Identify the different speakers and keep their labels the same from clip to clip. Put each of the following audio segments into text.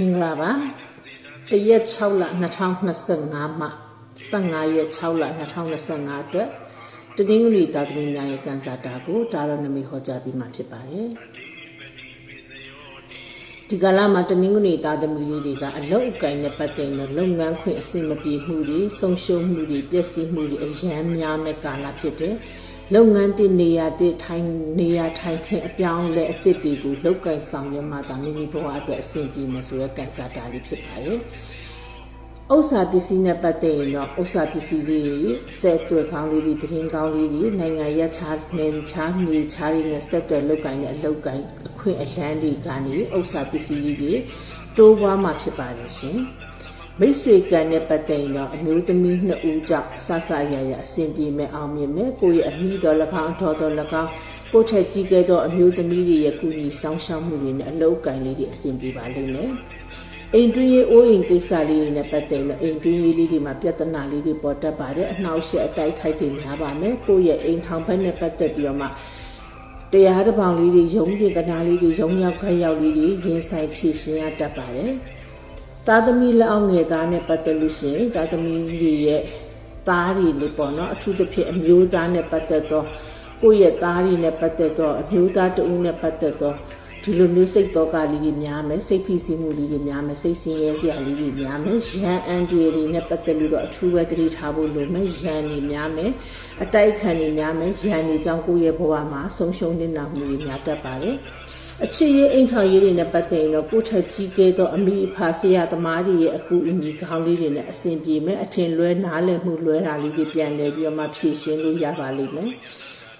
Speaker 1: မင်္ဂလာပါတရက်6လ2025မှ15ရက်6လ2025အတွက်တနင်္ဂနွေသာသမီများရဲ့ကန်စာတာကိုဒါရနမီဟောကြားပြီးမှဖြစ်ပါတယ်ဒီကလာမှာတနင်္ဂနွေသားသမီးလေးတွေကအလုတ်အကင်နဲ့ပတ်သက်တဲ့လုပ်ငန်းခွင်အဆင်မပြေမှုတွေဆုံးရှုံးမှုတွေပျက်စီးမှုတွေအရန်များမဲ့ကာလဖြစ်တယ် လုပ်ငန်းတစ်နေရာတစ်ထိုင်နေရာထိုင်ခင်အပြောင်းလဲအသစ်တွေကိုလောက်ကင်ဆောင်ရွက်မှသာမိမိဘဝအတွက်အဆင်ပြေမယ်ဆိုတဲ့ကန်စာတာလေးဖြစ်ပါတယ်။ဥစ္စာပစ္စည်းနဲ့ပတ်သက်ရင်တော့ဥစ္စာပစ္စည်းလေးတွေဆက်သွယ်ကောင်းလေးတွေသတင်းကောင်းလေးတွေနိုင်ငံရပ်ခြားနယ်ခြားမြေခြားတွေနဲ့ဆက်သွယ်လောက်ကင်တဲ့အလောက်ကင်အခွင့်အလန်းတွေကနေဥစ္စာပစ္စည်းလေးတွေတိုးပွားမှဖြစ်ပါတယ်ရှင်။ မိတ်ဆွေကံနဲ့ပတ်သက်ရင်တော့အမျိုးသမီးနှစ်ဦးကြောင့်ဆဆရရအဆင်ပြေမဲ့အောင်မြင်မဲ့ကိုယ့်ရဲ့အမိတော်၎င်းအတော်တော်၎င်းကိုယ့်ထက်ကြီးကဲသောအမျိုးသမီးတွေရဲ့ကုညီဆောင်ရှောက်မှုတွေနဲ့အလောက်ကန်လေးတွေအဆင်ပြေပါလိမ့်မယ်အိမ်တွင်းရေးအိုးအိမ်ကိစ္စလေးတွေနဲ့ပတ်သက်လို့အိမ်တွင်းရေးလေးတွေမှာပြဿနာလေးတွေပေါ်တတ်ပါတယ်အနှောက်အယှက်အတိုက်ခိုက်တွေများပါမယ်ကိုယ့်ရဲ့အိမ်ထောင်ဘက်နဲ့ပတ်သက်ပြီးတော့မှတရားတစ်ပေါင်လေးတွေယုံကြည်ကနာလေးတွေယုံရောက်ခိုက်ရောက်လေးတွေရင်ဆိုင်ဖြည့်ရှင်ရတတ်ပါတယ် သားသမီးလက်အောက်ငယ်သားနဲ့ပတ်သက်လို့ရှိရင်သားသမီးတွေရဲ့သားတွေလို့ပေါ့နော်အထူးသဖြင့်အမျိုးသားနဲ့ပတ်သက်သောကိုယ့်ရဲ့သားတွေနဲ့ပတ်သက်သောအမျိုးသားတဦးနဲ့ပတ်သက်သောဒီလိုမျိုးစိတ်တော့ကလေးတွေများမယ်စိတ်ဖိစီးမှုလေးတွေများမယ်စိတ်ဆင်းရဲစရာလေးတွေများမယ်ရန်အန်ဒီတွေနဲ့ပတ်သက်လို့တော့အထူးပဲသတိထားဖို့လိုမယ်ရန်တွေများမယ်အတိုက်ခံတွေများမယ်ရန်တွေကြောင့်ကိုယ့်ရဲ့ဘဝမှာဆုံးရှုံးနေတာမှုတွေများတတ်ပါတယ် အချစ်ရေးအိမ်ထောင်ရေးတွေနဲ့ပတ်သက်ရင်တော့ကိုထက်ကြီးကဲသောအမိအဖဆရာသမားတွေရဲ့အကူအညီကောင်းလေးတွေနဲ့အဆင်ပြေမယ်အထင်လွဲနားလည်မှုလွဲတာလေးတွေပြန်လဲပြီးတော့မှဖြည့်ရှင်းလို့ရပါလိမ့်မယ်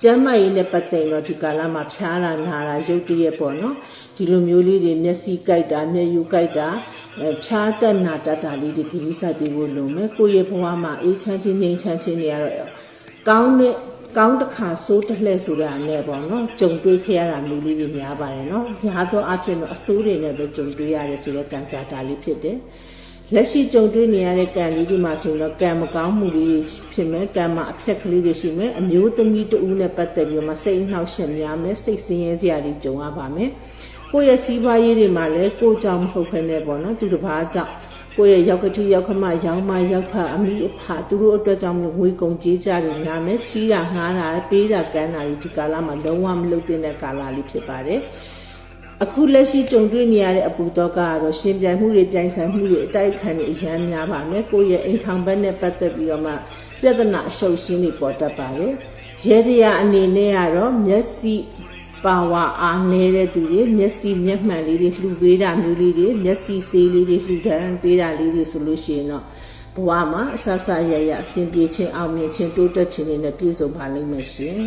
Speaker 1: ကျမ်းမာရေးနဲ့ပတ်သက်ရင်တော့ဒီကာလမှာဖျားတာနာတာရုပ်တရက်ပေါ့နော်ဒီလိုမျိုးလေးတွေမျက်စိကြိုက်တာမျက်ယူကြိုက်တာဖျားတက်နာတတ်တာလေးတွေကိစ္စပေးဖို့လိုမယ်ကိုယ့်ရဲ့ဘဝမှာအေးချမ်းချင်းငြိမ်းချမ်းချင်းတွေကတော့ကောင်းတဲ့ ကောင်းတစ်ခါဆိုးတစ်လှဲ့ဆိုတာနဲ့ပေါ့နော်ကြုံတွေ့ခဲ့ရတာမျိုးလေးတွေများပါတယ်နော်များသောအားဖြင့်တော့အဆိုးတွေနဲ့ပဲကြုံတွေ့ရတယ်ဆိုတော့ကန်ဆာတာလေးဖြစ်တယ်လက်ရှိကြုံတွေ့နေရတဲ့ကံလေးတွေမှာဆိုရင်တော့ကံမကောင်းမှုလေးတွေဖြစ်မယ်ကံမှာအဖြက်ကလေးတွေရှိမယ်အမျိုးသမီးတဦးနဲ့ပတ်သက်ပြီးတော့မှစိတ်နှောက်ယှက်များမယ်စိတ်ဆင်းရဲစရာတွေကြုံရပါမယ်ကိုယ့်ရဲ့စီးပွားရေးတွေမှာလည်းကိုယ်ကြောင့်မဟုတ်ဘဲနဲ့ပေါ့နော်သူတစ်ပါးကြောင့် ကိုယ့်ရဲ့ရောက်ကတိရောက်ခမရောင်းမရောက်ဖအမိအဖသူတို့အတွက်ကြောင့်ဝေကုံကြေးကြတယ်ညာမဲချီးတာငှားတာပေးတာကမ်းတာဒီကာလမှာလုံးဝမလုပ်တဲ့ကာလလေးဖြစ်ပါတယ်အခုလက်ရှိကြုံတွေ့နေရတဲ့အပူတော့ကတော့ရှင်ပြိုင်မှုတွေပြိုင်ဆိုင်မှုတွေအတိုက်ခံတွေအရန်များပါမယ်ကိုယ့်ရဲ့အိမ်ထောင်ဘက်နဲ့ပတ်သက်ပြီးတော့မှပြဿနာအရှုပ်ရှင်းတွေပေါ်တတ်ပါတယ်ရဲတရားအနေနဲ့ကတော့မျက်စိ ပါဝါအားနေတဲ့သူတွေမျက်စိမျက်မှန်လေးတွေလှူပေးတာမျိုးလေးတွေမျက်စိဆေးလေးတွေလှူဒန်းပေးတာလေးတွေဆိုလို့ရှိရင်တော့ဘဝမှာအဆဆရရအစဉ်ပြေခြင်းအောင်မြင်ခြင်းတိုးတက်ခြင်းတွေနဲ့ပြည့်စုံပါလိမ့်မယ်ရှင်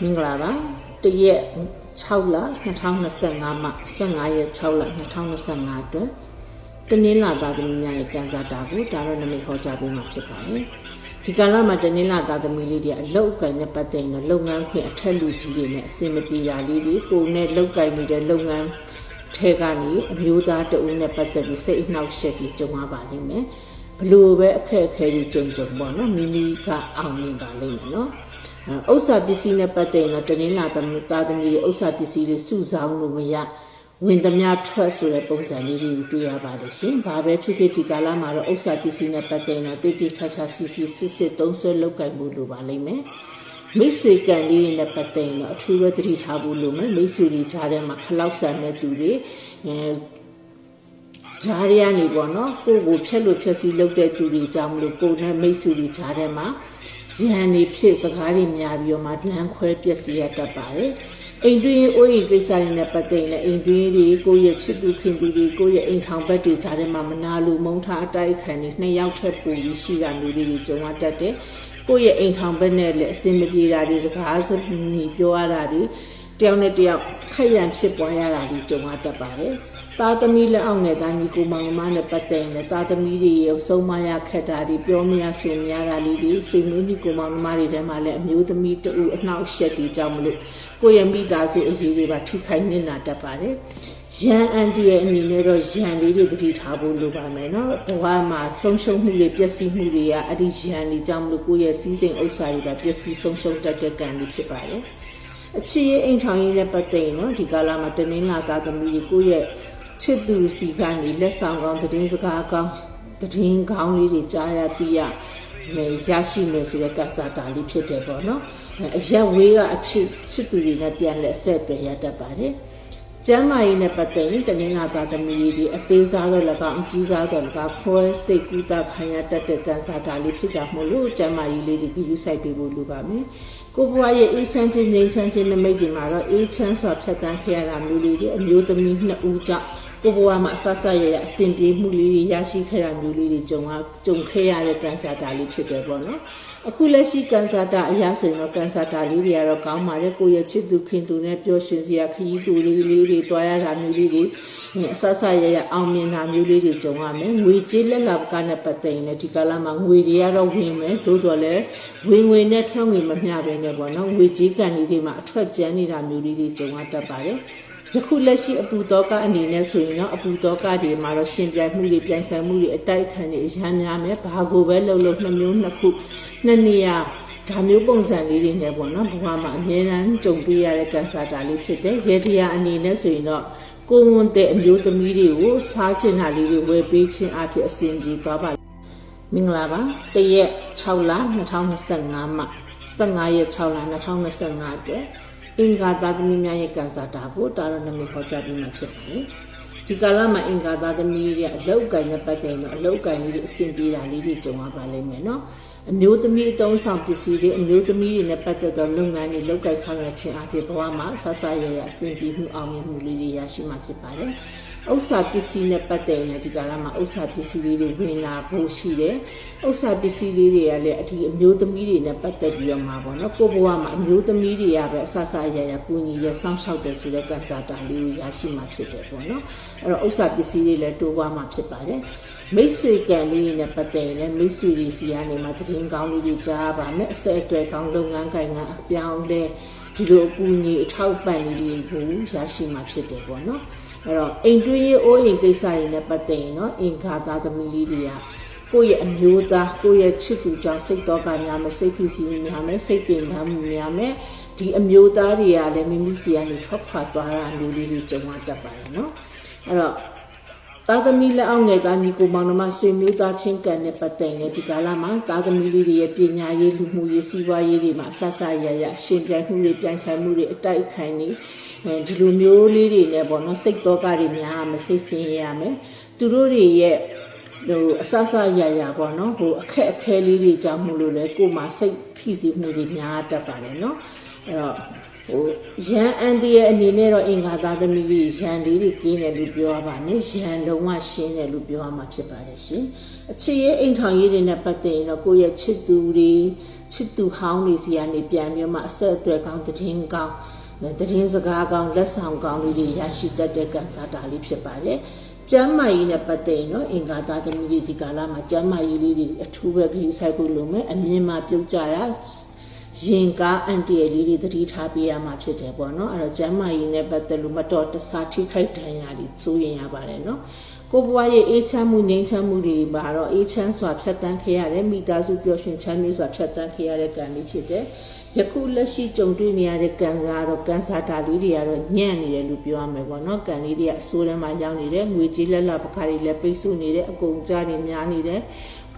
Speaker 1: မင်္ဂလာပါတရက်6လ2025မှ15ရက်6လ2025အတွက်တနင်္လာသားသမီးများရဲ့ကန်စာတာကိုဒါတော့နမိတ်ဟောကြားပေးမှာဖြစ်ပါတယ် ဒီကာလမှာတနင်္လာသားသမီးလေးတွေအလုတ်ကိုင်နဲ့ပတ်သက်ရင်လုပ်ငန်းခွင်အထက်လူကြီးတွေနဲ့အဆင်မပြေတာလေးတွေကိုနဲ့လုပ်ကိုင်နေတဲ့လုပ်ငန်းထဲကနေအမျိုးသားတဦးနဲ့ပတ်သက်ပြီးစိတ်အနှောက်အယှက်ကြီးကြုံရပါလိမ့်မယ်ဘလို့ပဲအခက်အခဲတွေကြုံကြုံပေါ့နော်မိမိကအောင်မြင်ပါလိမ့်မယ်နော်ဥစ္စာပစ္စည်းနဲ့ပတ်သက်ရင်တော့တနင်္လာသမီးသားသမီးတွေဥစ္စာပစ္စည်းတွေစုဆောင်လို့မရ ဝင်သမျှထွက်ဆိုတဲ့ပုံစံလေးတွေကိုတွေ့ရပါတယ်ရှင်။ဘာပဲဖြစ်ဖြစ်ဒီကာလမှာတော့ဥစ္စာပစ္စည်းနဲ့ပတ်သက်ရင်တော့တိတိကျကျစီစီစစ်စစ်သုံးဆွဲလောက်ကင်မှုလိုပါလိမ့်မယ်။မိတ်ဆွေကံလေးနဲ့ပတ်သက်ရင်တော့အထူးပဲသတိထားဖို့လိုမယ်။မိတ်ဆွေတွေကြားထဲမှာခလောက်ဆန်တဲ့သူတွေအဲဂျားရကနေပေါ့နော်ကိုကိုဖြက်လို့ဖြက်စီလုပ်တဲ့သူတွေကြောင့်မလို့ကိုနဲ့မိတ်ဆွေတွေကြားထဲမှာရန်နေဖြစ်စကားတွေများပြီးတော့မှလမ်းခွဲပြက်စီရတတ်ပါတယ်။ အိမ်တွင်းအိုးအိမ်ကိစ္စတွေနဲ့ပတ်သက်ရင်အိမ်တွင်းတွေကိုယ့်ရဲ့ချစ်သူခင်သူတွေကိုယ့်ရဲ့အိမ်ထောင်ဘက်တွေကြားထဲမှာမနာလိုမုန်းထားအတိုက်ခံနေနှစ်ယောက်ထက်ပိုပြီးရှိတာမျိုးတွေကြုံရတတ်တယ်။ကိုယ့်ရဲ့အိမ်ထောင်ဘက်နဲ့လည်းအဆင်မပြေတာတွေစကားစနီပြောရတာတွေတယောက်နဲ့တယောက်ခက်ရန်ဖြစ်ပွားရတာတွေကြုံရတတ်ပါတယ်။ သားသမီးလက်အောက်ငယ်သားညီကိုမောင်မနဲ့ပတ်သက်ရင်သားသမီးတွေရုပ်ဆုံးမရခက်တာတွေပြောမရဆိုမရတာလေးတွေစိတ်မွေးညီကိုမောင်မတွေထဲမှာလည်းအမျိုးသမီးတူအနှောက်အယှက်တွေကြောင့်မလို့ကိုယ့်ရဲ့မိသားစုအရေးတွေပါထိခိုက်နေတာတတ်ပါတယ်ရန်အန်တီရဲ့အနေနဲ့တော့ရန်လေးတွေတတိထားဖို့လိုပါမယ်နော်ဘဝမှာဆုံးရှုံးမှုတွေပျက်စီးမှုတွေကအဲ့ဒီရန်တွေကြောင့်မလို့ကိုယ့်ရဲ့စီးစိမ်ဥစ္စာတွေပါပျက်စီးဆုံးရှုံးတတ်တဲ့ကံတွေဖြစ်ပါတယ်အချစ်ရဲ့အိမ်ထောင်ရေးနဲ့ပတ်သက်ရင်တော့ဒီကာလမှာတနင်္လာသားသမီးတွေကိုယ့်ရဲ့ ချစ်သူစီကနေလက်ဆောင်ကောင်းသတင်းစကားကောင်းသတင်းကောင်းလေးတွေကြားရသိရမယ်ရရှိမယ်ဆိုတဲ့ကစားတာလေးဖြစ်တယ်ပေါ့နော်အရက်ဝေးကအချစ်ချစ်သူတွေနဲ့ပြန်လက်ဆက်အသွယ်ရတတ်ပါတယ်ကျမ်းမာရေးနဲ့ပတ်သက်ရင်တနင်္လာသားသမီးလေးတွေအသေးစားတော့၎င်းအကြီးစားတော့၎င်းခွဲစိတ်ကူးတာခံရတတ်တဲ့ကန်ဆာတာလေးဖြစ်တာမို့လို့ကျမ်းမာရေးလေးတွေပြီးယူဆိုင်ပေးဖို့လိုပါမယ်။ကိုဘွားရဲ့အေးချမ်းခြင်းငြိမ်းချမ်းခြင်းနမိတ်တွေမှာတော့အေးချမ်းစွာဖြတ်တန်းခဲ့ရတာမျိုးလေးတွေအမျိုးသမီးနှစ်ဦးကြောင့် ကိုဘွားမှာအဆဆရရအစဉ်ပြေမှုလေးတွေရရှိခဲ့တာမျိုးလေးတွေကြုံရကြုံခဲ့ရတဲ့ကန်ဆာတာလေးဖြစ်တယ်ပေါ့နော်။အခုလက်ရှိကန်ဆာတာအရာဆိုရင်တော့ကန်ဆာတာလေးတွေကတော့ကောင်းပါတယ်ကိုယ့်ရဲ့ချစ်သူခင်သူနဲ့ပျော်ရွှင်စရာခရီးတူလေးလေးတွေတွားရတာမျိုးလေးတွေအဆဆရရအောင်မြင်တာမျိုးလေးတွေကြုံရမယ်ငွေကြေးလက်လာပကနဲ့ပတ်သက်ရင်လည်းဒီကာလမှာငွေတွေကတော့ဝင်မယ်သို့တော်လည်းဝင်ငွေနဲ့ထွက်ငွေမမျှပဲနဲ့ပေါ့နော်ငွေကြေးကန်လေးတွေမှာအထွက်ကျန်းနေတာမျိုးလေးတွေကြုံရတတ်ပါတယ် ယခုလက်ရှိအပူတောကအနေနဲ့ဆိုရင်တော့အပူတောကတွေမှာတော့ရှင်ပြိုင်မှုတွေပြိုင်ဆိုင်မှုတွေအတိုက်ခံတွေအများများမယ်ဘာကိုပဲလှုပ်လှုပ်နှစ်မျိုးနှစ်ခုနှစ်နေရာဒါမျိုးပုံစံလေးတွေနဲ့ပေါ့နော်ဘဝမှာအများအားကြုံတွေ့ရတဲ့ကန်ဆာတာလေးဖြစ်တဲ့ရေဒီယာအနေနဲ့ဆိုရင်တော့ကိုဝန်တဲ့အမျိုးသမီးတွေကိုစားချင်တာလေးတွေဝယ်ပေးခြင်းအဖြစ်အစဉ်ပြေသွားပါမင်္ဂလာပါတရက်6လ2025မှာ15ရက်6လ2025အတွက် အင်္ဂါသားသမီးများရဲ့ကန်ဆာတာကိုတာရနမိတ်ခေါ်ကြပြီးမှဖြစ်ပါတယ်ဒီကာလမှာအင်္ဂါသားသမီးတွေကအလောက်ကိုင်နဲ့ပတ်သက်ရင်တော့အလောက်ကိုင်လေးတွေအဆင်ပြေတာလေးတွေကြုံရပါလိမ့်မယ်နော်အမျိုးသမီးအတုံးဆောင်ပစ္စည်းတွေအမျိုးသမီးတွေနဲ့ပတ်သက်သောလုပ်ငန်းတွေလုပ်ကိုင်ဆောင်ရွက်ခြင်းအဖြစ်ဘဝမှာဆဆရရအဆင်ပြေမှုအောင်မြင်မှုလေးတွေရရှိမှာဖြစ်ပါတယ်။ ဥစ္စာပစ္စည်းနဲ့ပတ်သက်ရင်ဒီကာလမှာဥစ္စာပစ္စည်းလေးတွေဝင်လာဖို့ရှိတယ်။ဥစ္စာပစ္စည်းလေးတွေကလည်းအဒီအမျိုးသမီးတွေနဲ့ပတ်သက်ပြီးတော့မှာပေါ့နော်။ကိုယ့်ဘဝမှာအမျိုးသမီးတွေကပဲအဆဆရရပူညီရစောင့်ရှောက်တယ်ဆိုတဲ့ကံစားတာလေးကိုရရှိမှာဖြစ်တယ်ပေါ့နော်။အဲ့တော့ဥစ္စာပစ္စည်းတွေလည်းတိုးပွားမှာဖြစ်ပါတယ်။မိတ်ဆွေကံလေးတွေနဲ့ပတ်သက်ရင်လည်းမိတ်ဆွေတွေစီကနေမှတည်င်းကောင်းလေးတွေကြားပါမယ်အဆက်အသွယ်ကောင်းလုပ်ငန်းကိုင်ငံအပြောင်းလဲဒီလိုအကူအညီအထောက်ပံ့လေးတွေကိုရရှိမှာဖြစ်တယ်ပေါ့နော် အဲ့တော့အိမ်တွင်းရေးအိုးအိမ်ကိစ္စတွေနဲ့ပတ်သက်ရင်တော့အင်္ဂါသားသမီးလေးတွေကကိုယ့်ရဲ့အမျိုးသားကိုယ့်ရဲ့ချစ်သူကြောင့်စိတ်တော့ကများမယ်စိတ်ဖြစ်စီများမယ်စိတ်ပင်ပန်းမှုများမယ်ဒီအမျိုးသားတွေကလည်းမိမိစီကနေထွက်ခွာသွားတာမျိုးလေးတွေကြုံရတတ်ပါတယ်နော်အဲ့တော့ သားသမီးလက်အောက်ငယ်ကညီကိုမောင်နှမဆွေမျိုးသားချင်းကံနဲ့ပတ်သက်ရင်ဒီကာလမှာသားသမီးလေးတွေရဲ့ပညာရေးလူမှုရေးစီးပွားရေးတွေမှာဆဆရရရှင်ပြိုင်မှုတွေပြိုင်ဆိုင်မှုတွေအတိုက်အခံတွေအဲဒီလိုမျိုးလေးတွေနဲ့ပေါ့နော်စိတ်တော့ကတွေများရမယ်စိတ်ဆင်းရဲရမယ်သူတို့တွေရဲ့ဟိုအဆဆရရပေါ့နော်ဟိုအခက်အခဲလေးတွေကြောင့်မို့လို့လေကိုယ်မှာစိတ်ဖိစီးမှုတွေများတတ်ပါတယ်နော်အဲ့တော့ ဟိုရန်အန်တီရဲ့အနေနဲ့တော့အင်္ဂါသားသမီးကြီးရန်လေးတွေကင်းတယ်လို့ပြောရပါမယ်ရန်လုံးဝရှင်းတယ်လို့ပြောရမှာဖြစ်ပါတယ်ရှင်အချစ်ရဲ့အိမ်ထောင်ရေးတွေနဲ့ပတ်သက်ရင်တော့ကိုယ့်ရဲ့ချစ်သူတွေချစ်သူဟောင်းတွေစီကနေပြန်ပြီးမှအဆက်အသွယ်ကောင်းသတင်းကောင်းသတင်းစကားကောင်းလက်ဆောင်ကောင်းလေးတွေရရှိတတ်တဲ့ကန်ဆာတာလေးဖြစ်ပါတယ်ကျမ်းမာရေးနဲ့ပတ်သက်ရင်တော့အင်္ဂါသားသမီးတွေဒီကာလမှာကျမ်းမာရေးလေးတွေအထူးပဲပြီးဆိုင်ဖို့လိုမယ်အမြင်မှာပြုတ်ကြတာ ရင်ကားအန်တီရလေးတွေသတိထားပေးရမှာဖြစ်တယ်ပေါ့နော်အဲ့တော့ကျမ်းမာရေးနဲ့ပတ်သက်လို့မတော်တဆထိခိုက်ဒဏ်ရာတွေစိုးရင်ရပါတယ်နော်ကိုဘွားရဲ့အေးချမ်းမှုငြိမ်းချမ်းမှုတွေမှာတော့အေးချမ်းစွာဖြတ်တန်းခဲ့ရတယ်မိသားစုပျော်ရွှင်ချမ်းမြေ့စွာဖြတ်တန်းခဲ့ရတဲ့ကံလေးဖြစ်တယ်ယခုလက်ရှိကြုံတွေ့နေရတဲ့ကံကတော့ကန်ဆာတာလေးတွေကတော့ညံ့နေတယ်လို့ပြောရမယ်ပေါ့နော်ကံလေးတွေကအဆိုးထဲမှာရောက်နေတယ်ငွေကြေးလက်လပခါတွေလည်းပိတ်ဆို့နေတယ်အကုန်ကြားတွေများနေတယ်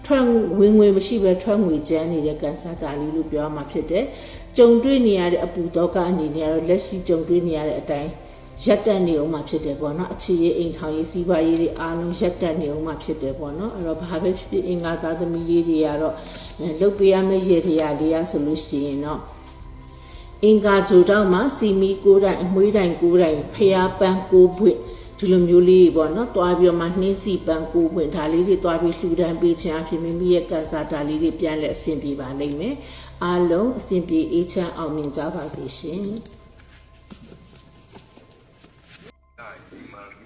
Speaker 1: ထွက်ဝင်ငွေမရှိပဲထွက်ငွေကျန်းနေတဲ့ကန်ဆာတာလေးလို့ပြောမှာဖြစ်တယ်။ကြုံတွေ့နေရတဲ့အပူတော့ကအနေနဲ့ကတော့လက်ရှိကြုံတွေ့နေရတဲ့အတိုင်းရက်တက်နေအောင်မှဖြစ်တယ်ပေါ့နော်အခြေရေးအိမ်ထောင်ရေးစီးပွားရေးတွေအားလုံးရက်တက်နေအောင်မှဖြစ်တယ်ပေါ့နော်အဲ့တော့ဘာပဲဖြစ်ဖြစ်အင်္ဂါသားသမီးလေးတွေကတော့လုတ်ပေးရမယ့်ရေတရားလေးရဆိုလို့ရှိရင်တော့အင်္ဂါဂျိုတောက်မှာစီမီကိုတိုင်အမွှေးတိုင်ကိုတိုင်ဖျားပန်းကိုပွင့် ဒီလိုမျိုးလေးပေါ့နော်တွားပြီးတော့မှနှင်းစီပန်းကိုပွင့်ဒါလေးတွေတွားပြီးလှူဒန်းပေးခြင်းအဖြစ်မိမိရဲ့ကစားတာလေးတွေပြန်လဲအဆင်ပြေပါလိမ့်မယ်အားလုံးအဆင်ပြေအေးချမ်းအောင်မြင်ကြပါစေရှင်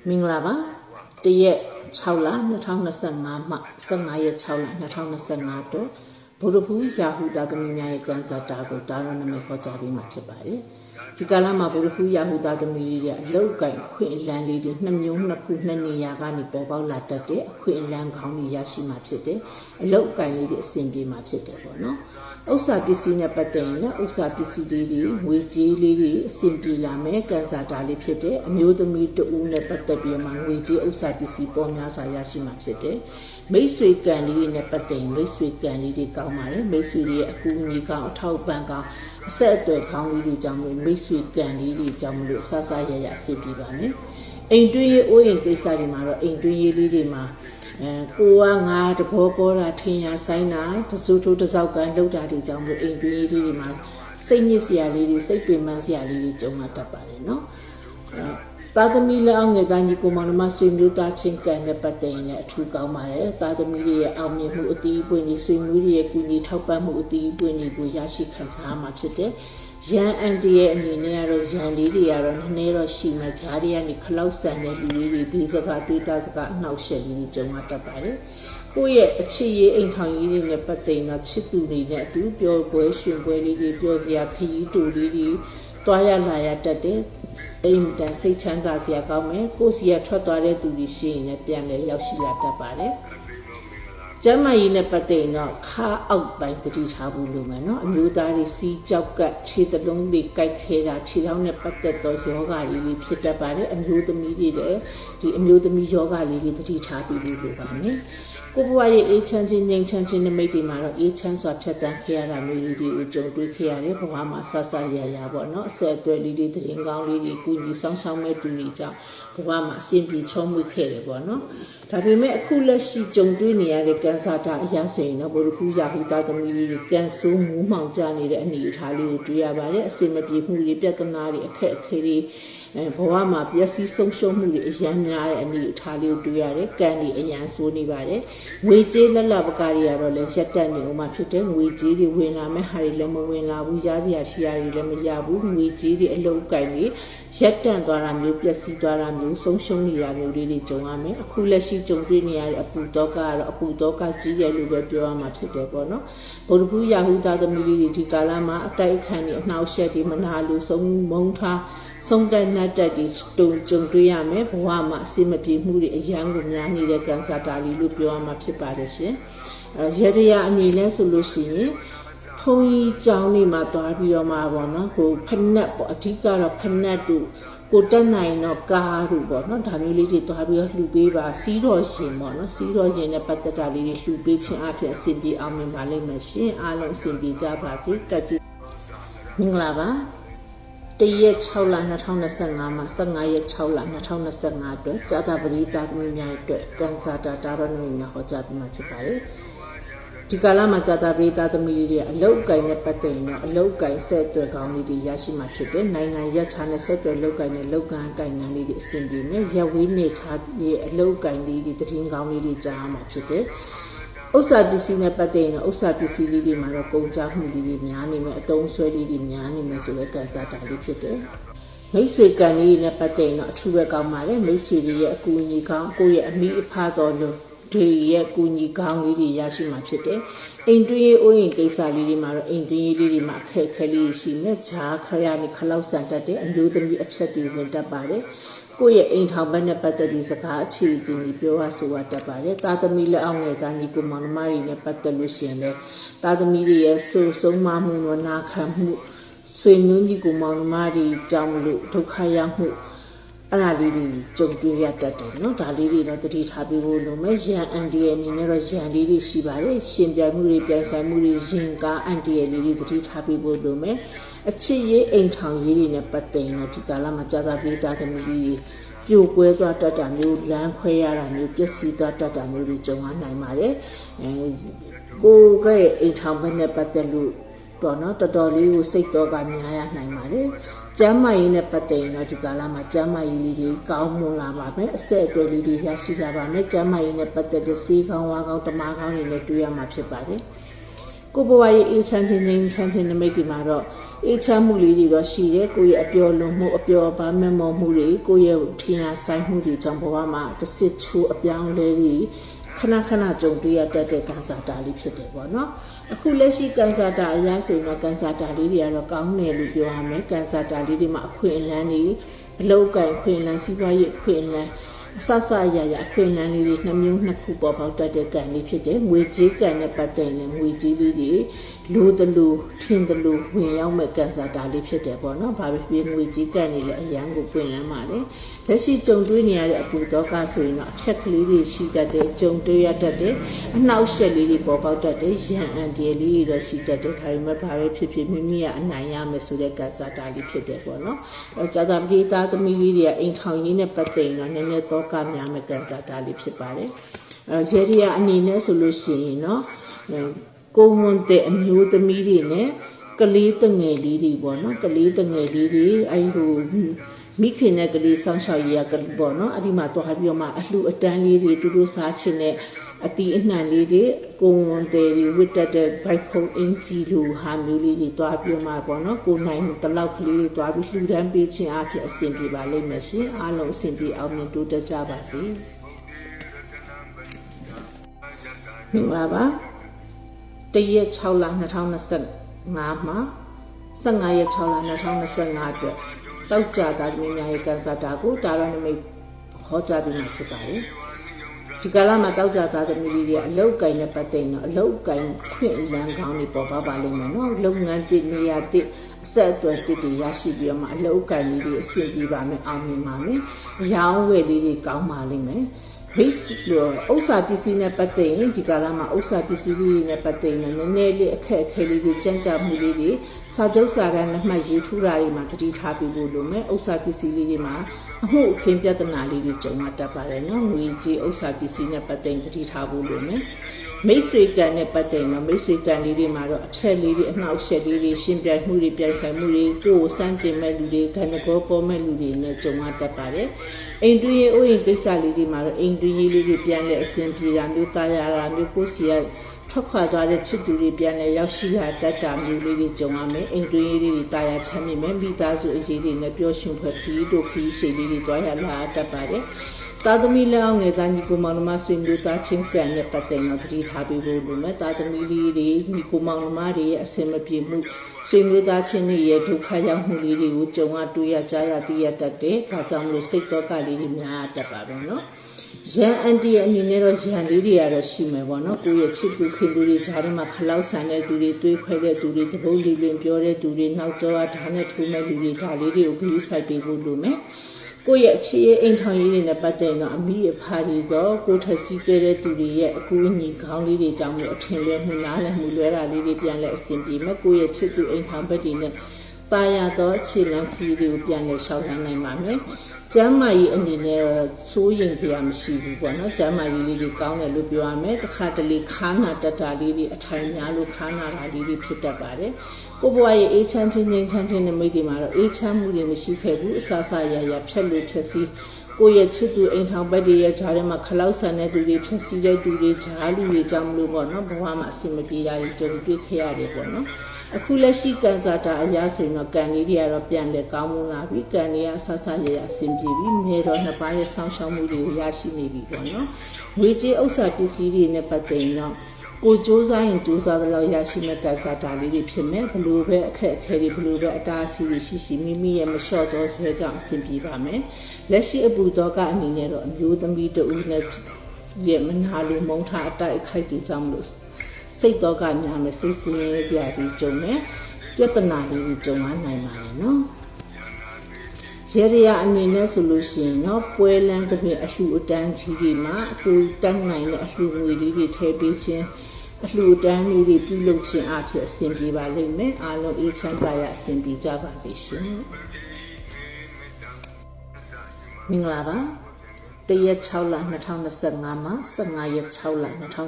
Speaker 1: မင်္ဂလာပါတရက်6လ2025မှ15ရက်6လ2025အတွက်ဘုရဖူးရာဟုတာသမီးများရဲ့ကံစားတာကိုတာရနမိတ်ခေါ်ကြပေးမှာဖြစ်ပါတယ် ဒီကာလမှာဘုရခုရာဟုသားသမီးတွေကအလောက်ကိုင်အခွင့်အလမ်းလေးတွေနှစ်မျိုးနှစ်ခုနှစ်နေရာကနေပေါ်ပေါက်လာတတ်တဲ့အခွင့်အလမ်းကောင်းတွေရရှိမှာဖြစ်တယ်အလောက်ကိုင်လေးတွေအဆင်ပြေမှာဖြစ်တယ်ပေါ့နော်ဥစ္စာပစ္စည်းနဲ့ပတ်သက်ရင်လည်းဥစ္စာပစ္စည်းလေးတွေငွေကြေးလေးတွေအဆင်ပြေလာမယ်ကန်စာတာလေးဖြစ်တယ်အမျိုးသမီးတဦးနဲ့ပတ်သက်ပြီးမှငွေကြေးဥစ္စာပစ္စည်းပေါ်များစွာရရှိမှာဖြစ်တယ် မိတ်ဆွေကံလေးတွေနဲ့ပတ်သက်ရင်မိတ်ဆွေကံလေးတွေကောင်းပါတယ်မိတ်ဆွေတွေရဲ့အကူအညီကောင်းအထောက်ပံ့ကောင်းအဆက်အသွယ်ကောင်းလေးတွေကြောင့်မို့မိတ်ဆွေကံလေးတွေကြောင့်မလို့ဆဆရရအဆင်ပြေပါမယ်အိမ်တွင်းရေးအိုးအိမ်ကိစ္စတွေမှာတော့အိမ်တွင်းရေးလေးတွေမှာအဲကိုကငါတဘောပေါ်တာထင်ရဆိုင်တာတစိုးထိုးတစောက်ကန်လောက်တာတွေကြောင့်မို့အိမ်တွင်းရေးလေးတွေမှာစိတ်ညစ်စရာလေးတွေစိတ်ပင်ပန်းစရာလေးတွေကြုံလာတတ်ပါတယ်နော်အဲ သားသမီးလည်းအောင်ငယ်သားကြီးကိုမောင်နှမဆွေမျိုးသားချင်းကံနဲ့ပတ်သက်ရင်လည်းအထူးကောင်းပါတယ်သားသမီးတွေရဲ့အောင်မြင်မှုအတီးပွင့်တွေဆွေမျိုးတွေရဲ့ကူညီထောက်ပံ့မှုအတီးပွင့်တွေကိုရရှိခံစားမှာဖြစ်တယ်ရန်အန်တီရဲ့အနေနဲ့ကတော့ရန်လေးတွေကတော့နည်းနည်းတော့ရှိမှဂျားတွေကနေခလောက်ဆန်တဲ့လူလေးတွေဘေးစကားတွေးတာစကားအနှောက်အယှက်လေးတွေကြုံရတတ်ပါတယ်ကိုယ့်ရဲ့အချစ်ရေးအိမ်ထောင်ရေးတွေနဲ့ပတ်သက်ရင်တော့ချစ်သူတွေနဲ့အတူပျော်ပွဲရှင်ပွဲလေးတွေပျော်စရာခရီးတူလေးတွေ တွားရလာရတတ်တဲ့အိမ်တန်စိတ်ချမ်းသာစရာကောင်းမယ်ကိုယ်စီရထွက်သွားတဲ့သူတွေရှိရင်လည်းပြန်လဲရောက်ရှိလာတတ်ပါတယ်ကျမ်းမာရေးနဲ့ပတ်သက်ရင်တော့ခါအောက်ပိုင်းတတိထားဖို့လိုမယ်နော်အမျိုးသားတွေစီးကြောက်ကခြေသလုံးတွေကြိုက်ခဲတာခြေထောက်နဲ့ပတ်သက်သောယောဂလေးတွေဖြစ်တတ်ပါတယ်အမျိုးသမီးတွေလည်းဒီအမျိုးသမီးယောဂလေးတွေတတိထားပြီးလို့လိုပါမယ် ကိုဘွားရဲ့အေးချမ်းခြင်းငြိမ်းချမ်းခြင်းနမိတ်တွေမှာတော့အေးချမ်းစွာဖြတ်တန်းခဲ့ရတာမျိုးလေးတွေကိုကြုံတွေ့ခဲ့ရတယ်ဘဝမှာဆဆရရပေါ့နော်အဆက်အသွယ်လေးတွေတရင်ကောင်းလေးတွေကုညီဆောင်ဆောင်မဲ့သူတွေကြောင့်ဘဝမှာအဆင်ပြေချုံးမွေ့ခဲ့တယ်ပေါ့နော်ဒါပေမဲ့အခုလက်ရှိကြုံတွေ့နေရတဲ့ကန်ဆာတာအရာဆိုရင်တော့ဘုရခုရာဟုသားသမီးတွေကန်ဆိုးမူးမှောင်ကြနေတဲ့အနေအထားလေးကိုတွေ့ရပါတယ်အဆင်မပြေမှုတွေပြဿနာတွေအခက်အခဲတွေအဲ ဘဝမှာပျက်စီးဆုံးရှုံးမှုတွေအရန်များတဲ့အနေအထားလေးကိုတွေ့ရတယ်။ကံတွေအရန်ဆိုးနေပါတယ်။ငွေကြေးလက်လက်ပကားတွေကတော့လည်းရက်တက်နေဦးမှာဖြစ်တယ်။ငွေကြေးတွေဝင်လာမဲ့ဟာတွေလည်းမဝင်လာဘူး။ရစရာရှိရာတွေလည်းမရဘူး။ငွေကြေးတွေအလုံးကိုင်တွေရက်တန့်သွားတာမျိုးပျက်စီးသွားတာမျိုးဆုံးရှုံးနေတာမျိုးလေးတွေကြုံရမယ်။အခုလက်ရှိကြုံတွေ့နေရတဲ့အပူတော့ကတော့အပူတော့ကကြီးရဲ့လို့ပဲပြောရမှာဖြစ်တယ်ပေါ့နော်။ဗုဒ္ဓဘူးရာဟုသားသမီးလေးတွေဒီကာလမှာအတိုက်အခံတွေအနှောက်အယှက်တွေမနာလိုဆုံးမုန်းထား ဆုံးတက်နှက်တက်တွေတုံကြုံတွေ့ရမယ်ဘဝမှာအစိမပြေမှုတွေအရန်ကိုများနေတဲ့ကန်ဆာတာလီလို့ပြောရမှာဖြစ်ပါတယ်ရှင်အဲရတရာအနေနဲ့ဆိုလို့ရှိရင်ဖုန်းကြီးကျောင်းလေးမှာတွားပြီးတော့မှာပေါ့နော်ကိုဖက်နက်ပေါ့အဓိကတော့ဖက်နက်တို့ကိုတက်နိုင်တော့ကားတို့ပေါ့နော်ဒါမျိုးလေးတွေတွားပြီးတော့လှူပေးပါစီးတော်ရှင်ပေါ့နော်စီးတော်ရှင်နဲ့ပတ်သက်တာလေးတွေလှူပေးခြင်းအဖြစ်အဆင်ပြေအောင်မြင်ပါလိမ့်မယ်ရှင်အားလုံးအဆင်ပြေကြပါစေကကြမင်္ဂလာပါ တရက်6လ2025မှာ15ရက်6လ2025အတွက်ကြာသပတေးသားသမီးများအတွက်ကန်ဆာတာတာရနမီများဟောကြားပေးမှာဖြစ်ပါတယ်ဒီကာလမှာကြာသပတေးသားသမီးတွေအလုတ်ကင်နဲ့ပတ်သက်ရင်တော့အလုတ်ကင်ဆက်အတွေ့ကောင်းလေးတွေရရှိမှာဖြစ်တယ်နိုင်ငံရက်ခြားနဲ့ဆက်အတွေ့လုတ်ကင်နဲ့လုတ်ကန်ကင်ငံလေးတွေအဆင်ပြေမယ်ရက်ဝေးနေခြားရဲ့အလုတ်ကင်လေးတွေတည်င်းကောင်းလေးတွေကြားမှာဖြစ်တယ် ဥစ္စာပစ္စည်းနဲ့ပတ်သက်ရင်တော့ဥစ္စာပစ္စည်းလေးတွေမှာတော့ကုန်ကြမှုလေးတွေများနေမယ်အတုံးဆွဲလေးတွေများနေမယ်ဆိုလဲကန်ဆာတာလေးဖြစ်တယ်မိတ်ဆွေကံလေးနဲ့ပတ်သက်ရင်တော့အထူးပဲကောင်းပါလေမိတ်ဆွေတွေရဲ့အကူအညီကောင်းကိုယ့်ရဲ့အမိအဖတော်လို့တွေရဲ့ကူညီကောင်းလေးတွေရရှိမှာဖြစ်တယ်။အိမ်တွင်းရေးအိုးရင်ကိစ္စလေးတွေမှာတော့အိမ်တွင်းရေးလေးတွေမှာအခက်အခဲလေးရှိနေ။ဂျားခရနဲ့ခလောက်ဆန်တတ်တဲ့အမျိုးသမီးအဖြတ်တွေဝင်တတ်ပါတယ်။ ကိုယ့်ရဲ့အိမ်ထောင်ဘက်နဲ့ပတ်သက်ပြီးစကားအခြေအတင်ကြီးပြောရဆိုရတတ်ပါတယ်။သားသမီးလက်အောက်ငယ်ကညီကိုမောင်နှမတွေနဲ့ပတ်သက်လို့ရှိရင်လည်းသားသမီးတွေရဲ့ဆူဆုံးမမှုဝနာခံမှုဆွေမျိုးညီကိုမောင်နှမတွေကြောင့်မလို့ဒုက္ခရောက်မှု အဲ့ဒါလေးတွေကြုံတွေ့ရတတ်တယ်နော်ဒါလေးတွေတော့တတိထားပြီးဖို့လိုမယ်ရန်အန်တီရဲ့အနေနဲ့တော့ရန်လေးတွေရှိပါတယ်ရှင်ပြိုင်မှုတွေပြိုင်ဆိုင်မှုတွေရင်ကားအန်တီရဲ့လေးတွေတတိထားပြီးဖို့လိုမယ်အချစ်ရေးအိမ်ထောင်ရေးတွေနဲ့ပတ်သက်ရင်တော့ဒီကာလမှာကြာသာပေးသားသမီးကြီးပြိုကွဲသွားတတ်တာမျိုးလမ်းခွဲရတာမျိုးပျက်စီးသွားတတ်တာမျိုးတွေကြုံရနိုင်ပါတယ်အဲကိုယ်ကအိမ်ထောင်ဘက်နဲ့ပတ်သက်လို့ပေါ့နော်တော်တော်လေးကိုစိတ်တော့ကများရနိုင်ပါတယ် ကျမ်းမာရေးနဲ့ပတ်သက်ရင်တော့ဒီကာလမှာကျမ်းမာရေးလေးတွေကောင်းမွန်လာပါမယ်အဆက်အသွယ်လေးတွေရရှိလာပါမယ်ကျမ်းမာရေးနဲ့ပတ်သက်တဲ့စေးကောင်းဝါကောင်းတမားကောင်းတွေလည်းတွေ့ရမှာဖြစ်ပါတယ်ကိုဘဝရဲ့အေးချမ်းခြင်းငြိမ်းချမ်းခြင်းနမိတ်ဒီမှာတော့အေးချမ်းမှုလေးတွေတော့ရှိတယ်ကိုယ့်ရဲ့အပျော်လွန်မှုအပျော်ပါမမော်မှုတွေကိုယ့်ရဲ့ထင်ရဆိုင်မှုတွေကြောင့်ဘဝမှာတစ်စစ်ချိုးအပြောင်းလဲတွေ ခဏခဏကြုံတွေ့ရတတ်တဲ့ကန်ဆာတာလေးဖြစ်တယ်ပေါ့နော်အခုလက်ရှိကန်ဆာတာအရာဆိုရင်တော့ကန်ဆာတာလေးတွေကတော့ကောင်းတယ်လို့ပြောရမယ်ကန်ဆာတာလေးတွေမှာအခွင့်အလမ်းတွေအလောက်ကန်အခွင့်အလမ်းစီးပွားရေးအခွင့်အလမ်းအဆဆရရအခွင့်အလမ်းလေးတွေနှမျိုးနှစ်ခုပေါ်ပေါက်တတ်တဲ့ကံလေးဖြစ်တယ်ငွေကြေးကံနဲ့ပတ်သက်ရင်ငွေကြေးလေးတွေ လိုသလိုထင်သလိုဝင်ရောက်မဲ့ကန်ဆာဒါလေးဖြစ်တယ်ပေါ့နော်။ဘာပဲဖြစ်ငွေကြီးကန်နေလဲအရန်ကိုပွင့်လန်းပါလေ။လက်ရှိကြုံတွေ့နေရတဲ့အပူတော့ကဆိုရင်တော့အဖြက်ကလေးတွေရှိတတ်တယ်၊ကြုံတွေ့ရတတ်တယ်၊အနှောက်အယှက်လေးတွေပေါ်ပေါက်တတ်တယ်၊ရန်အန်တရလေးတွေတော့ရှိတတ်တယ်။ဒါပေမဲ့ဘာပဲဖြစ်ဖြစ်မိမိကအနိုင်ရမယ်ဆိုတဲ့ကန်ဆာဒါလေးဖြစ်တယ်ပေါ့နော်။အဲကြာကြာပြေးသားသမီးလေးတွေကအိမ်ထောင်ရင်းနဲ့ပတ်သက်ရင်တော့နည်းနည်းတော့ကများမဲ့ကန်ဆာဒါလေးဖြစ်ပါလေ။အဲရေဒီယာအနေနဲ့ဆိုလို့ရှိရင်တော့ ကိုဝန်တဲ့အမျိုးသမီးတွေနဲ့ကလေးတငယ်လေးတွေပေါ့နော်ကလေးတငယ်လေးတွေအဲဟိုမိခင်နဲ့ကလေးဆောင်းရှောက်ရကပေါ့နော်အဲ့ဒီမှာတွားပြီးတော့မှအလှအတန်းလေးတွေသူတို့စားချင်တဲ့အတီးအနှံလေးတွေကိုဝန်တဲ့တွေဝစ်တက်တဲ့ဘိုက်ဖုံအင်ဂျီလိုဟာမျိုးလေးတွေတွားပြီးမှပေါ့နော်ကိုနိုင်တလောက်ကလေးတွေတွားပြီးလှူဒန်းပေးခြင်းအဖြစ်အဆင်ပြေပါလိမ့်မယ်ရှင်အားလုံးအဆင်ပြေအောင်မြင်တိုးတက်ကြပါစေမင်္ဂလာပါ တရက်6လ2025မှာ15ရက်6လ2025အတွက်တောက်ကြတာမြင်များရဲ့ကန်ဆာတာကိုတာရနမိတ်ဟောကြားပြီးမှဖြစ်ပါတယ်ဒီကာလမှာတောက်ကြသားသမီးလေးတွေအလုတ်ကင်နဲ့ပတ်သက်တော့အလုတ်ကင်ခွင့်လန်းကောင်းတွေပေါ်ပါပါလိမ့်မယ်နော်လုပ်ငန်းတစ်နေရာတစ်အဆက်အသွယ်တစ်တွေရရှိပြီးတော့မှအလုတ်ကင်လေးတွေအဆင်ပြေပါမယ်အောင်မြင်ပါမယ်အယောင်းဝယ်လေးတွေကောင်းပါလိမ့်မယ် မိတ်လို့ဥစ္စာပစ္စည်းနဲ့ပတ်သက်ရင်ဒီကာလမှာဥစ္စာပစ္စည်းလေးတွေနဲ့ပတ်သက်ရင်နည်းနည်းလေးအခက်အခဲလေးတွေကြမ်းကြမှုလေးတွေစာချုပ်စာတမ်းလက်မှတ်ရေးထိုးတာတွေမှာတတိထားပြီးဖို့လိုမယ်ဥစ္စာပစ္စည်းလေးတွေမှာအမှုအခင်းပြဿနာလေးတွေကြုံရတတ်ပါတယ်နော်ငွေကြေးဥစ္စာပစ္စည်းနဲ့ပတ်သက်တတိထားဖို့လိုမယ် မိတ်ဆွေကံနဲ့ပတ်သက်ရင်မိတ်ဆွေကံလေးတွေမှာတော့အချက်လေးတွေအနှောက်အယှက်လေးတွေရှင်းပြမှုတွေပြိုင်ဆိုင်မှုတွေကိုယ်စမ်းကျင်မဲ့လူတွေခန္ဓာကိုယ်ပေါ်မဲ့လူတွေနဲ့ကြုံရတတ်ပါတယ်အိမ်တွင်းရေးဥယျာဉ်ကိစ္စလေးတွေမှာတော့အိမ်တွင်းရေးလေးတွေပြန်လဲအဆင်ပြေတာမျိုးတာယာတာမျိုးကိုယ်စီရထွက်ခွာသွားတဲ့ချစ်သူတွေပြန်လဲရောက်ရှိရတတ်တာမျိုးလေးတွေကြုံရမယ်အိမ်တွင်းရေးလေးတွေတာယာချမ်းမြေမယ်မိသားစုအရေးတွေနဲ့ပျော်ရွှင်ဖွယ်ခရီးတို့ခရီးရှိလေးတွေတွားရလာတတ်ပါတယ် သာသမီလက်အောင်ငယ်သားညီကိုမောင်နှမဆွေမျိုးသားချင်းကံနဲ့ပတ်သက်တော့တတိထားပြီးဖို့လိုမယ်သာသမီလေးတွေညီကိုမောင်နှမတွေရဲ့အစင်မပြေမှုဆွေမျိုးသားချင်းတွေရဲ့ဒုက္ခရောက်မှုလေးတွေကိုကြုံရတွေ့ရကြားရသိရတတ်တယ်။ဒါကြောင့်မလို့စိတ်တော့ကလေးတွေများတတ်ပါတော့နော်။ရန်အန်တီရဲ့အနေနဲ့တော့ရန်လေးတွေကတော့ရှိမယ်ပေါ့နော်။ကိုယ့်ရဲ့ချစ်သူခင်သူတွေကြားထဲမှာခလောက်ဆန်တဲ့သူတွေတွေးခွဲတဲ့သူတွေတပုတ်လီလင်ပြောတဲ့သူတွေနောက်ကျောဓာတ်နဲ့ထိုးမဲ့လူတွေဒါလေးတွေကိုဂရုစိုက်ပေးဖို့လိုမယ်။ ကိုယ့်ရဲ့အခြေရေးအိမ်ထောင်ရေးတွေနဲ့ပတ်သက်တော့အမိအဖာတွေတော့ကိုထက်ကြီးခဲ့တဲ့သူတွေရဲ့အကူအညီခေါင်းလေးတွေကြောင့်လို့အထင်လွဲမှုနားလည်မှုလွဲတာလေးတွေပြန်လဲအဆင်ပြေမဲ့ကိုယ့်ရဲ့ချစ်သူအိမ်ထောင်ဘက်တွေနဲ့တာယာသောအခြေလမ်းခရီးတွေကိုပြန်လဲရှောက်လန်းနိုင်ပါမယ်။ ကျမ်းမာရေးအနေနဲ့တော့စိုးရင်စရာမရှိဘူးပေါ့နော်။ကျမ်းမာရေးလေးတွေကောင်းတယ်လို့ပြောရမယ်။တစ်ခါတလေခါနာတက်တာလေးတွေအထိုင်များလို့ခါနာတာလေးတွေဖြစ်တတ်ပါတယ်။ကိုဘွားရဲ့အေးချမ်းချင်းချင်းချမ်းချင်းနဲ့မိတ်တွေမှာတော့အေးချမ်းမှုတွေမရှိခဲ့ဘူး။အဆဆရရဖြက်လို့ဖြက်စီး ကိုယ့်ရဲ့ချစ်သူအိမ်ထောင်ဘက်တွေရဲ့ဂျားထဲမှာခလောက်ဆန်တဲ့သူတွေဖြက်စီးတဲ့သူတွေဂျားလူတွေကြောင့်မလို့ပေါ့နော်ဘဝမှာအဆင်မပြေတာတွေကြုံတွေ့ခဲ့ရတယ်ပေါ့နော်အခုလက်ရှိကန်ဆာတာအရာဆိုရင်တော့ကန်လေးတွေကတော့ပြန်လဲကောင်းမွန်လာပြီကန်လေးကဆဆရရအဆင်ပြေပြီမဲတော့နှစ်ပါးရဲ့ဆောင်းရှောင်းမှုတွေကိုရရှိနေပြီပေါ့နော်ငွေကြေးဥစ္စာပစ္စည်းတွေနဲ့ပတ်သက်ရင်တော့ ကိုစူးစမ်းရင်စူးစမ်းတယ်လို့ရရှိမဲ့ကစားတာလေးတွေဖြစ်မယ်ဘလို့ပဲအခက်အခဲတွေဘလို့ပဲအတားအဆီးတွေရှိရှိမိမိရဲ့မလျှော့တော့ဆွဲကြောင့်အဆင်ပြေပါမယ်လက်ရှိအပူတော်ကအမိနဲ့တော့အမျိုးသမီးတဦးနဲ့ရဲ့မနာလိုမုန်းထားအတိုက်အခိုက်တွေကြောင့်မလို့စိတ်တော်ကများမယ်စိတ်ဆင်းရဲစရာတွေကြုံမယ်ပြဿနာတွေကြုံရနိုင်ပါတယ်နော် ရေရရအနေနဲ့ဆိုလို့ရှိရင်တော့ပွဲလန်းတစ်ပြည့်အလှအတန်းကြီးတွေမှာအကူတန်းနိုင်တဲ့အလှငွေလေးတွေထည့်ပေးခြင်းအလှတန်းလေးတွေပြုလုပ်ခြင်းအဖြစ်အဆင်ပြေပါလိမ့်မယ်အားလုံးအေးချမ်းသာရအဆင်ပြေကြပါစေရှင်မင်္ဂလာပါတရက်6လ2025မှာ15ရက်6လ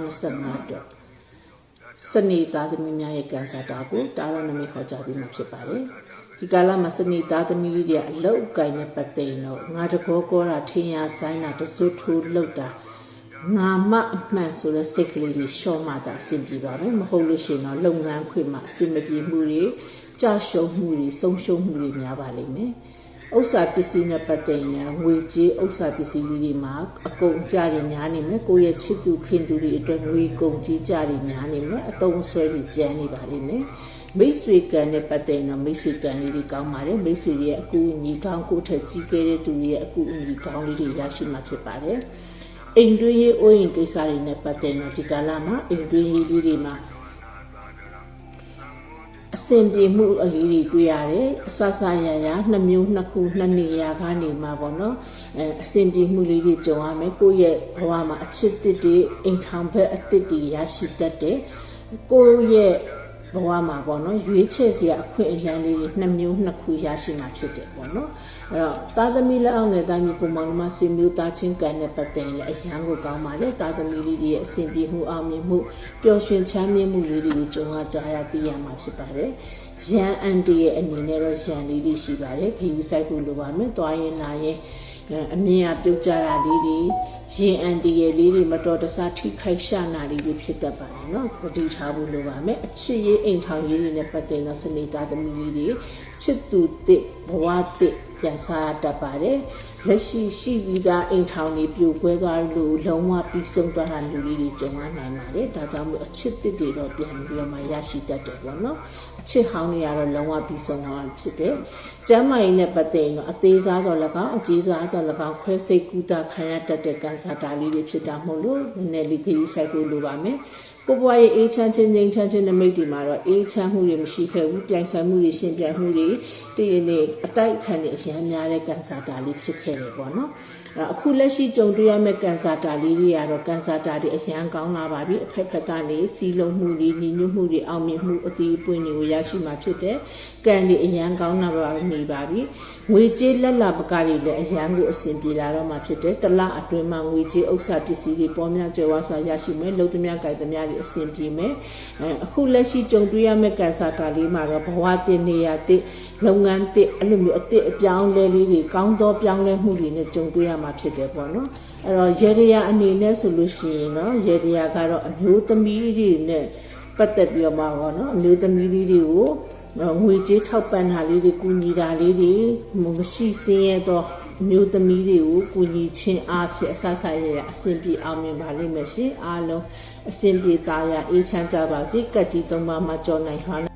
Speaker 1: 2025အတွက်စနေသားသမီးများရဲ့ကန်ဆာတာကိုတာရနမိတ်ခေါ်ကြပြီးမှဖြစ်ပါတယ် ဒီကာလမှာစနေသားသမီးလေးတွေအလုတ်အကင်နဲ့ပတ်သက်တော့ငါတကောကောတာထင်ရဆိုင်တာတစွထိုးလောက်တာငါမအမှန်ဆိုတဲ့စိတ်ကလေးတွေရှော့မှတာအဆင်ပြေပါမယ်မဟုတ်လို့ရှိရင်တော့လုပ်ငန်းခွင်မှာအဆင်မပြေမှုတွေကြာရှုံးမှုတွေဆုံးရှုံးမှုတွေများပါလိမ့်မယ်ဥစ္စာပစ္စည်းနဲ့ပတ်သက်ရင်ငွေကြေးဥစ္စာပစ္စည်းလေးတွေမှာအကုန်အကျတွေများနေမယ်ကိုယ့်ရဲ့ချစ်သူခင်သူတွေအတွက်ငွေကုန်ကြီးကြတွေများနေမယ်အတုံးဆွဲတွေကျန်းနေပါလိမ့်မယ် မိတ်ဆွေကံနဲ့ပတ်သက်ရင်တော့မိတ်ဆွေကံလေးတွေကောင်းပါတယ်မိတ်ဆွေရဲ့အကူအညီကောင်းကိုယ့်ထက်ကြီးခဲ့တဲ့သူတွေရဲ့အကူအညီကောင်းလေးတွေရရှိမှာဖြစ်ပါတယ်အိမ်တွင်းရေးအိုးရင်ကိစ္စတွေနဲ့ပတ်သက်ရင်တော့ဒီကာလမှာအိမ်တွင်းရေးလေးတွေမှာအစင်ပြေမှုအလေးတွေတွေ့ရတယ်အဆဆရရနှစ်မျိုးနှစ်ခုနှစ်နေရာကနေမှာပေါ့နော်အဲအစင်ပြေမှုလေးတွေကြုံရမယ်ကိုယ့်ရဲ့ဘဝမှာအချစ်တစ်တွေအိမ်ထောင်ဘက်အတစ်တွေရရှိတတ်တယ်ကိုယ့်ရဲ့ ဘဝမှာပေါ့နော်ရွေးချယ်စရာအခွင့်အလမ်းလေးတွေနှစ်မျိုးနှစ်ခုရရှိမှာဖြစ်တယ်ပေါ့နော်အဲ့တော့တာသမီလက်အောင်ငယ်တိုင်းကိုမောင်မဆွေမျိုးသားချင်းကံနဲ့ပတ်သက်ရင်လည်းအရန်ကိုကောင်းပါလေတာသမီလေးတွေရဲ့အစဉ်ပြေမှုအောင်မြင်မှုပျော်ရွှင်ချမ်းမြေ့မှုလေးတွေကိုကြုံရကြရသိရမှာဖြစ်ပါတယ်ရန်အန်တီရဲ့အနေနဲ့တော့ရန်လေးတွေရှိပါတယ်ခရီးဆိုင်ဖို့လိုပါမယ်တွားရင်လာရင် အဲအမြင်အပြုတ်ကြတာလေးတွေရင်အန်တီရဲ့လေးတွေမတော်တဆထိခိုက်ရှာနာလေးတွေဖြစ်တတ်ပါတယ်နော်သတိထားဖို့လိုပါမယ်အချစ်ရေးအိမ်ထောင်ရေးတွေနဲ့ပတ်သက်တော့စနေသားသမီးလေးတွေ ချစ်သူတစ်ဘဝတစ်ပြန်စားတတ်ပါတယ်လက်ရှိရှိပြီးသားအိမ်ထောင်တွေပြိုကွဲသွားလို့လုံးဝပြီးဆုံးသွားတာမျိုးလေးတွေကြုံရနိုင်ပါတယ်ဒါကြောင့်မို့အချစ်တစ်တွေတော့ပြန်ပြီးတော့မှရရှိတတ်တယ်ပေါ့နော်အချစ်ဟောင်းတွေကတော့လုံးဝပြီးဆုံးသွားတာဖြစ်တယ်ကျမ်းမာရေးနဲ့ပတ်သက်ရင်တော့အသေးစားတော့၎င်းအကြီးစားတော့၎င်းခွဲစိတ်ကူတာခံရတတ်တဲ့ကန်ဆာတာလေးတွေဖြစ်တာမို့လို့နည်းနည်းလေးခရီးဆိုင်ဖို့လိုပါမယ် ကိုပွားရဲ့အေးချမ်းချင်းငြိမ်းချမ်းချင်းနမိတ်တွေမှာတော့အေးချမ်းမှုတွေမရှိခဲ့ဘူးပြိုင်ဆိုင်မှုတွေရှင်ပြိုင်မှုတွေတည်နေအတိုက်အခံတွေအများများတဲ့ကန်ဆာတာလေးဖြစ်ခဲ့တယ်ပေါ့နော်အဲ့တော့အခုလက်ရှိကြုံတွေ့ရမယ့်ကန်ဆာတာလေးတွေကတော့ကန်ဆာတာတွေအရန်ကောင်းလာပါပြီအဖက်ဖက်ကနေစီလုံးမှုတွေညီညွတ်မှုတွေအောင်မြင်မှုအသီးအပွင့်တွေကိုရရှိမှာဖြစ်တယ်ကံတွေအရန်ကောင်းလာပါနေပါပြီ ငွေကြေးလက်လာပကတွေလည်းအရန်ကိုအဆင်ပြေလာတော့မှာဖြစ်တယ်တလအတွင်းမှာငွေကြေးဥစ္စာပစ္စည်းတွေပေါ်များကြွယ်ဝစွာရရှိမယ်လုံသမျှကြိုက်သမျှတွေအဆင်ပြေမယ်အဲအခုလက်ရှိကြုံတွေ့ရမယ့်ကန်ဆာတာလေးမှာတော့ဘဝတင်နေရတဲ့လုပ်ငန်းတစ်အဲ့လိုမျိုးအစ်အပြောင်းလဲလေးတွေကောင်းသောပြောင်းလဲမှုတွေနဲ့ကြုံတွေ့ရမှာဖြစ်တယ်ပေါ့နော်အဲ့တော့ရေရရာအနေနဲ့ဆိုလို့ရှိရင်တော့ရေရရာကတော့အမျိုးသမီးတွေနဲ့ပတ်သက်ပြီးတော့မှာပေါ့နော်အမျိုးသမီးလေးတွေကို ငွေကြေးထောက်ပံ့တာလေးတွေကူညီတာလေးတွေမရှိစင်းရတော့မျိုးသမီးတွေကိုကူညီခြင်းအားဖြင့်အဆဆရရအဆင်ပြေအောင်မြင်ပါလိမ့်မယ်ရှင်အားလုံးအဆင်ပြေသားရအေးချမ်းကြပါစေကတ်ကြီးသုံးပါးမှာကြော်နိုင်ဟွာ